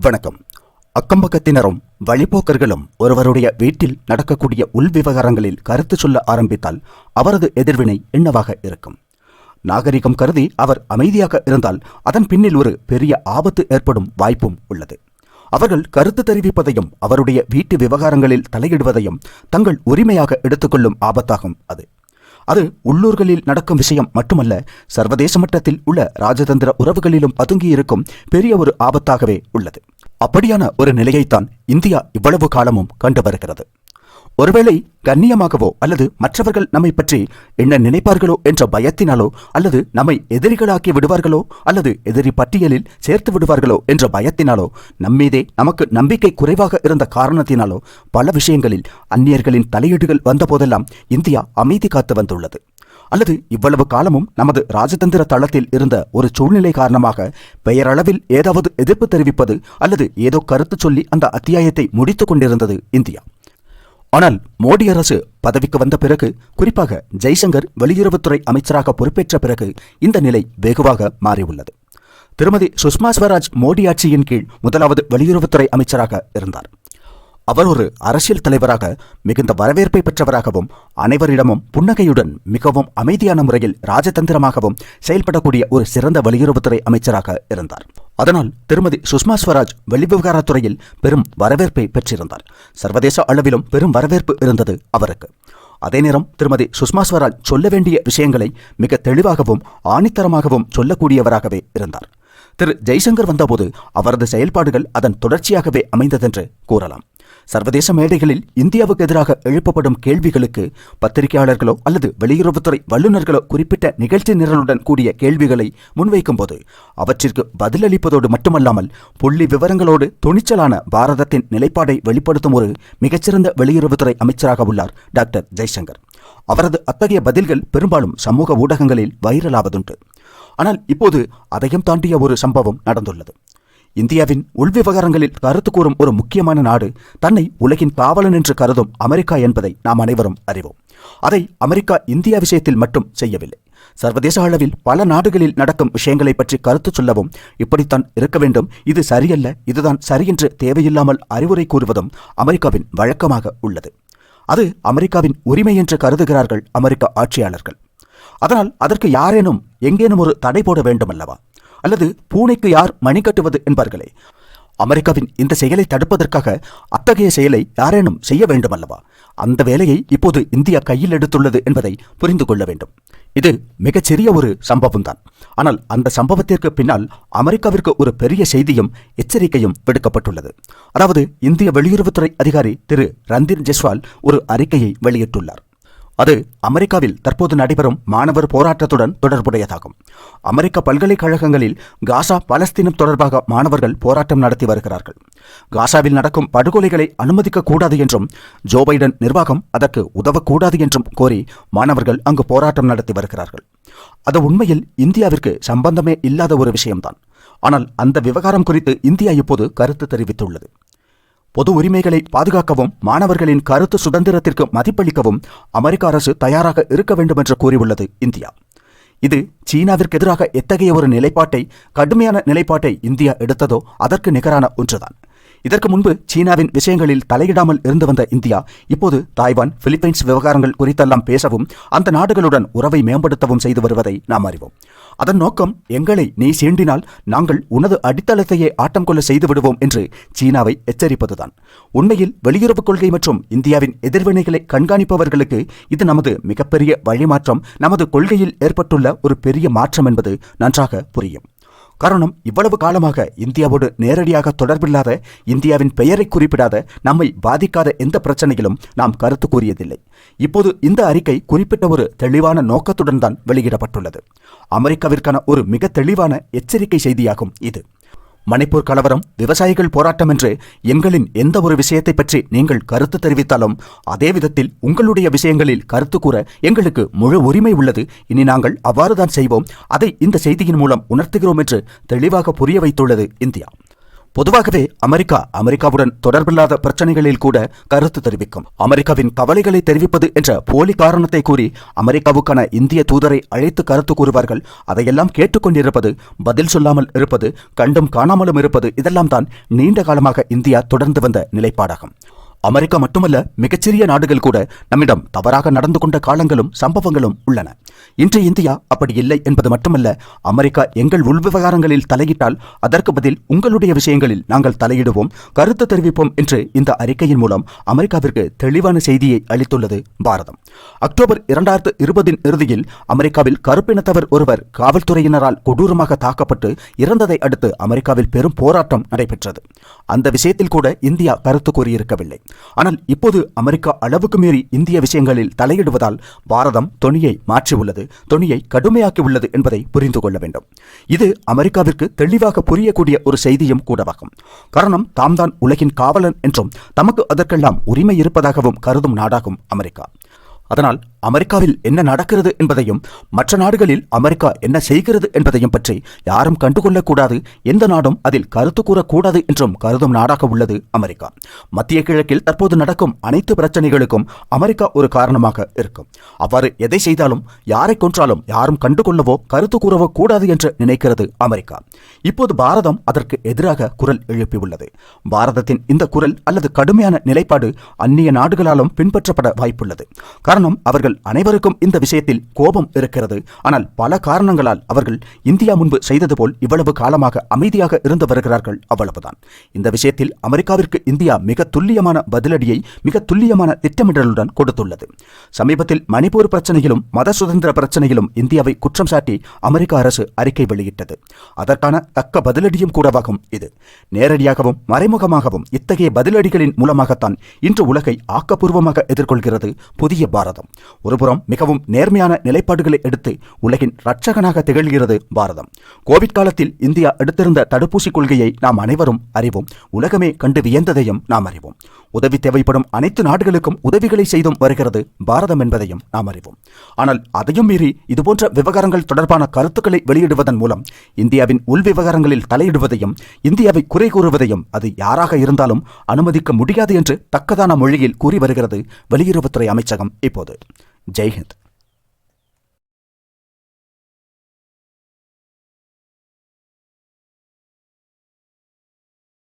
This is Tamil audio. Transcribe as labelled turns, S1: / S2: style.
S1: வணக்கம். அக்கம்பக்கத்தினரும் வழிபோக்கர்களும் ஒருவருடைய வீட்டில் நடக்கக்கூடிய உள்விவகாரங்களில் கருத்து சொல்ல ஆரம்பித்தால் அவரது எதிர்வினை என்னவாக இருக்கும்? நாகரிகம் கருதி அவர் அமைதியாக இருந்தால் அதன் பின்னில் ஒரு பெரிய ஆபத்து ஏற்படும் வாய்ப்பும் உள்ளது. அவர்கள் கருத்து தெரிவிப்பதையும் அவருடைய வீட்டு விவகாரங்களில் தலையிடுவதையும் தங்கள் உரிமையாக எடுத்துக்கொள்ளும் ஆபத்தாகும் அது. அது உள்ளூர்களில் நடக்கும் விஷயம் மட்டுமல்ல சர்வதேச மட்டத்தில் உள்ள ராஜதந்திர உறவுகளிலும் பதுங்கியிருக்கும் பெரிய ஒரு ஆபத்தாகவே உள்ளது. அப்படியான ஒரு நிலையைத்தான் இந்தியா இவ்வளவு காலமும் கண்டு வருகிறது. ஒருவேளை கண்ணியமாகவோ அல்லது மற்றவர்கள் நம்மை பற்றி என்ன நினைப்பார்களோ என்ற பயத்தினாலோ அல்லது நம்மை எதிரிகளாக்கி விடுவார்களோ அல்லது எதிரி பட்டியலில் சேர்த்து விடுவார்களோ என்ற பயத்தினாலோ நம்மீதே நமக்கு நம்பிக்கை குறைவாக இருந்த காரணத்தினாலோ பல விஷயங்களில் அந்நியர்களின் தலையீடுகள் வந்தபோதெல்லாம் இந்தியா அமைதி காத்து வந்துள்ளது. அல்லது இவ்வளவு காலமும் நமது ராஜதந்திர தளத்தில் இருந்த ஒரு சூழ்நிலை காரணமாக பெயரளவில் ஏதாவது எதிர்ப்பு தெரிவிப்பது அல்லது ஏதோ கருத்து சொல்லி அந்த அத்தியாயத்தை முடித்துக் கொண்டிருந்தது இந்தியா. ஆனால் மோடி அரசு பதவிக்கு வந்த பிறகு குறிப்பாக ஜெய்சங்கர் வெளியுறவுத்துறை அமைச்சராக பொறுப்பேற்ற பிறகு இந்த நிலை வெகுவாக மாறியுள்ளது. திருமதி சுஷ்மா ஸ்வராஜ் மோடி ஆட்சியின் கீழ் முதலாவது வெளியுறவுத்துறை அமைச்சராக இருந்தார். அவர் ஒரு அரசியல் தலைவராக மிகுந்த வரவேற்பை பெற்றவராகவும் அனைவரிடமும் புன்னகையுடன் மிகவும் அமைதியான முறையில் ராஜதந்திரமாகவும் செயல்படக்கூடிய ஒரு சிறந்த வெளியுறவுத்துறை அமைச்சராக இருந்தார். அதனால் திருமதி சுஷ்மா ஸ்வராஜ் வெளிவிவகாரத்துறையில் பெரும் வரவேற்பை பெற்றிருந்தார். சர்வதேச அளவிலும் பெரும் வரவேற்பு இருந்தது அவருக்கு. அதே நேரம் திருமதி சுஷ்மா ஸ்வராஜ் சொல்ல வேண்டிய விஷயங்களை மிக தெளிவாகவும் ஆணித்தரமாகவும் சொல்லக்கூடியவராகவே இருந்தார். திரு. ஜெய்சங்கர் வந்தபோது அவரது செயல்பாடுகள் அதன் தொடர்ச்சியாகவே அமைந்ததென்று கூறலாம். சர்வதேச மேடைகளில் இந்தியாவுக்கு எதிராக எழுப்பப்படும் கேள்விகளுக்கு பத்திரிகையாளர்களோ அல்லது வெளியுறவுத்துறை வல்லுநர்களோ குறிப்பிட்ட நிகழ்ச்சி நிரலுடன் கூடிய கேள்விகளை முன்வைக்கும் போது அவற்றிற்கு பதிலளிப்பதோடு மட்டுமல்லாமல் புள்ளி விவரங்களோடு துணிச்சலான பாரதத்தின் நிலைப்பாடை வெளிப்படுத்தும் ஒரு மிகச்சிறந்த வெளியுறவுத்துறை அமைச்சராக உள்ளார் டாக்டர் ஜெய்சங்கர். அவரது அத்தகைய பதில்கள் பெரும்பாலும் சமூக ஊடகங்களில் வைரலாவதுண்டு. ஆனால் இப்போது அதையும் தாண்டிய ஒரு சம்பவம் நடந்துள்ளது. இந்தியாவின் உள்விவகாரங்களில் கருத்து கூறும் ஒரு முக்கியமான நாடு தன்னை உலகின் காவலன் என்று கருதும் அமெரிக்கா என்பதை நாம் அனைவரும் அறிவோம். அதை அமெரிக்கா இந்தியா விஷயத்தில் மட்டும் செய்யவில்லை. சர்வதேச அளவில் பல நாடுகளில் நடக்கும் விஷயங்களை பற்றி கருத்து சொல்லவும் இப்படித்தான் இருக்க வேண்டும். இது சரியல்ல இதுதான் சரி என்று தேவையில்லாமல் அறிவுரை கூறுவதும் அமெரிக்காவின் வழக்கமாக உள்ளது. அது அமெரிக்காவின் உரிமை என்று கருதுகிறார்கள் அமெரிக்க ஆட்சியாளர்கள். அதனால் அதற்கு யாரேனும் எங்கேனும் ஒரு தடை போட வேண்டுமல்லவா? அல்லது பூனைக்கு யார் மணி கட்டுவது என்பார்களே. அமெரிக்காவின் இந்த செயலை தடுப்பதற்காக அத்தகைய செயலை யாரேனும் செய்ய வேண்டுமல்லவா? அந்த வேலையை இப்போது இந்தியா கையில் எடுத்துள்ளது என்பதை புரிந்து கொள்ள வேண்டும். இது மிகச்சிறிய ஒரு சம்பவம் தான் ஆனால் அந்த சம்பவத்திற்கு பின்னால் அமெரிக்காவிற்கு ஒரு பெரிய செய்தியும் எச்சரிக்கையும் விடுக்கப்பட்டுள்ளது. அதாவது இந்திய வெளியுறவுத்துறை அதிகாரி திரு ரந்தீர் ஜெஸ்வால் ஒரு அறிக்கையை வெளியிட்டுள்ளார். அது அமெரிக்காவில் தற்போது நடைபெறும் மாணவர் போராட்டத்துடன் தொடர்புடையதாகும். அமெரிக்க பல்கலைக்கழகங்களில் காசா பலஸ்தீனம் தொடர்பாக மாணவர்கள் போராட்டம் நடத்தி வருகிறார்கள். காசாவில் நடக்கும் படுகொலைகளை அனுமதிக்க கூடாது என்றும் ஜோ பைடன் நிர்வாகம் அதற்கு உதவக்கூடாது என்றும் கோரி மாணவர்கள் அங்கு போராட்டம் நடத்தி வருகிறார்கள். அது உண்மையில் இந்தியாவிற்கு சம்பந்தமே இல்லாத ஒரு விஷயம்தான். ஆனால் அந்த விவகாரம் குறித்து இந்தியா இப்போது கருத்து தெரிவித்துள்ளது. பொது உரிமைகளை பாதுகாக்கவும் மாணவர்களின் கருத்து சுதந்திரத்திற்கு மதிப்பளிக்கவும் அமெரிக்க அரசு தயாராக இருக்க வேண்டும் என்று கூறியுள்ளது இந்தியா. இது சீனாவிற்கு எதிராக எத்தகைய ஒரு நிலைப்பாட்டை கடுமையான நிலைப்பாட்டை இந்தியா எடுத்ததோ அதற்கு நிகரான ஒன்றுதான். இதற்கு முன்பு சீனாவின் விஷயங்களில் தலையிடாமல் இருந்து வந்த இந்தியா இப்போது தாய்வான் பிலிப்பைன்ஸ் விவகாரங்கள் குறித்தெல்லாம் பேசவும் அந்த நாடுகளுடன் உறவை மேம்படுத்தவும் செய்து வருவதை நாம் அறிவோம். அதன் நோக்கம் எங்களை நீ சீண்டினால் நாங்கள் உனது அடித்தளத்தையே ஆட்டம் கொள்ள செய்து விடுவோம் என்று சீனாவை எச்சரிப்பதுதான். உண்மையில் வெளியுறவுக் கொள்கை மற்றும் இந்தியாவின் எதிர்வினைகளை கண்காணிப்பவர்களுக்கு இது நமது மிகப்பெரிய வழிமாற்றம் நமது கொள்கையில் ஏற்பட்டுள்ள ஒரு பெரிய மாற்றம் என்பது நன்றாக புரியும். காரணம் இவ்வளவு காலமாக இந்தியாவோடு நேரடியாக தொடர்பில்லாத இந்தியாவின் பெயரை குறிப்பிடாத நம்மை பாதிக்காத எந்த பிரச்சனையிலும் நாம் கருத்து கூறியதில்லை. இப்போது இந்த அறிக்கை குறிப்பிட்ட ஒரு தெளிவான நோக்கத்துடன் தான் வெளியிடப்பட்டுள்ளது. அமெரிக்காவிற்கான ஒரு மிக தெளிவான எச்சரிக்கை செய்தியாகும் இது. மணிப்பூர் கலவரம் விவசாயிகள் போராட்டம் என்று எங்களின் எந்த ஒரு விஷயத்தை பற்றி நீங்கள் கருத்து தெரிவித்தாலும் அதே விதத்தில் உங்களுடைய விஷயங்களில் கருத்து கூற எங்களுக்கு முழு உரிமை உள்ளது. இனி நாங்கள் அவ்வாறுதான் செய்வோம். அதை இந்த செய்தியின் மூலம் உணர்த்துகிறோம் என்று தெளிவாக புரிய வைத்துள்ளது இந்தியா. பொதுவாகவே அமெரிக்கா அமெரிக்காவுடன் தொடர்பில்லாத பிரச்சனைகளில் கூட கருத்து தெரிவிக்கும். அமெரிக்காவின் கவலைகளை தெரிவிப்பது என்ற போலி காரணத்தை கூறி அமெரிக்காவுக்கான இந்திய தூதரை அழைத்து கருத்து கூறுவார்கள். அதையெல்லாம் கேட்டுக்கொண்டிருப்பது பதில் சொல்லாமல் இருப்பது கண்டும் காணாமலும் இருப்பது இதெல்லாம் தான் நீண்ட காலமாக இந்தியா தொடர்ந்து வந்த நிலைப்பாடாகும். அமெரிக்கா மட்டுமல்ல மிகச்சிறிய நாடுகள் கூட நம்மிடம் தவறாக நடந்து கொண்ட காலங்களும் சம்பவங்களும் உள்ளன. இன்று இந்தியா அப்படி இல்லை என்பது மட்டுமல்ல அமெரிக்கா எங்கள் உள்விவகாரங்களில் தலையிட்டால் அதற்கு பதில் உங்களுடைய விஷயங்களில் நாங்கள் தலையிடுவோம். கருத்து தெரிவிப்போம் என்று இந்த அறிக்கையின் மூலம் அமெரிக்காவிற்கு தெளிவான செய்தியை அளித்துள்ளது பாரதம். அக்டோபர் இரண்டாயிரத்து இருபதின் இறுதியில் அமெரிக்காவில் கருப்பினத்தவர் ஒருவர் காவல்துறையினரால் கொடூரமாக தாக்கப்பட்டு இறந்ததை அடுத்து அமெரிக்காவில் பெரும் போராட்டம் நடைபெற்றது. அந்த விஷயத்தில் கூட இந்தியா கருத்து கூறியிருக்கவில்லை. ஆனால் இப்போது அமெரிக்கா அளவுக்கு மீறி இந்திய விஷயங்களில் தலையிடுவதால் பாரதம் தொனியை மாற்றியுள்ளது தொனியை கடுமையாக்கியுள்ளது என்பதை புரிந்து கொள்ள வேண்டும். இது அமெரிக்காவிற்கு தெளிவாக புரியக்கூடிய ஒரு செய்தியும் கூடவாகும். காரணம் தாம் தான் உலகின் காவலன் என்றும் தமக்கு அதற்கெல்லாம் உரிமை இருப்பதாகவும் கருதும் நாடாகும் அமெரிக்கா. அதனால் அமெரிக்காவில் என்ன நடக்கிறது என்பதையும் மற்ற நாடுகளில் அமெரிக்கா என்ன செய்கிறது என்பதையும் பற்றி யாரும் கண்டுகொள்ளக்கூடாது. எந்த நாடும் அதில் கருத்து கூறக்கூடாது என்றும் கருதும் நாடாக உள்ளது அமெரிக்கா. மத்திய கிழக்கில் தற்போது நடக்கும் அனைத்து பிரச்சனைகளுக்கும் அமெரிக்கா ஒரு காரணமாக இருக்கும். அவ்வாறு எதை செய்தாலும் யாரை கொன்றாலும் யாரும் கண்டுகொள்ளவோ கருத்து கூறவோ கூடாது என்று நினைக்கிறது அமெரிக்கா. இப்போது பாரதம் அதற்கு எதிராக குரல் எழுப்பியுள்ளது. பாரதத்தின் இந்த குரல் அல்லது கடுமையான நிலைப்பாடு அந்நிய நாடுகளாலும் பின்பற்றப்பட வாய்ப்புள்ளது. காரணம் அவர்கள் அனைவருக்கும் இந்த விஷயத்தில் கோபம் இருக்கிறது. ஆனால் பல காரணங்களால் அவர்கள் இந்தியா முன்பு செய்தது போல் இவ்வளவு காலமாக அமைதியாக இருந்து வருகிறார்கள். அவ்வளவுதான். இந்த விஷயத்தில் அமெரிக்காவிற்கு இந்தியா மிக துல்லியமான பதிலடியை மிக துல்லியமான திட்டமிடலுடன் கொடுத்துள்ளது. சமீபத்தில் மணிப்பூர் பிரச்சனையிலும் மத சுதந்திர பிரச்சனையிலும் இந்தியாவை குற்றம் சாட்டி அமெரிக்க அரசு அறிக்கை வெளியிட்டது. அதற்கான தக்க பதிலடியும் கூடவாகும் இது. நேரடியாகவும் மறைமுகமாகவும் இத்தகைய பதிலடிகளின் மூலமாகத்தான் இன்று உலகை ஆக்கப்பூர்வமாக எதிர்கொள்கிறது புதிய பாரதம். ஒருபுறம் மிகவும் நேர்மையான நிலைப்பாடுகளை எடுத்து உலகின் இரட்சகனாக திகழ்கிறது பாரதம். கோவிட் காலத்தில் இந்தியா எடுத்திருந்த தடுப்பூசி கொள்கையை நாம் அனைவரும் அறிவோம். உலகமே கண்டு வியந்ததையும் நாம் அறிவோம். உதவி தேவைப்படும் அனைத்து நாடுகளுக்கும் உதவிகளை செய்தும் வருகிறது பாரதம் என்பதையும் நாம் அறிவோம். ஆனால் அதையும் மீறி இதுபோன்ற விவகாரங்கள் தொடர்பான கருத்துக்களை வெளியிடுவதன் மூலம் இந்தியாவின் உள் விவகாரங்களில் தலையிடுவதையும் இந்தியாவை குறை கூறுவதையும் அது யாராக இருந்தாலும் அனுமதிக்க முடியாது என்று தக்கதான மொழியில் கூறி வருகிறது வெளியுறவுத்துறை அமைச்சகம் இப்போது. ஜெய்ஹிந்த்.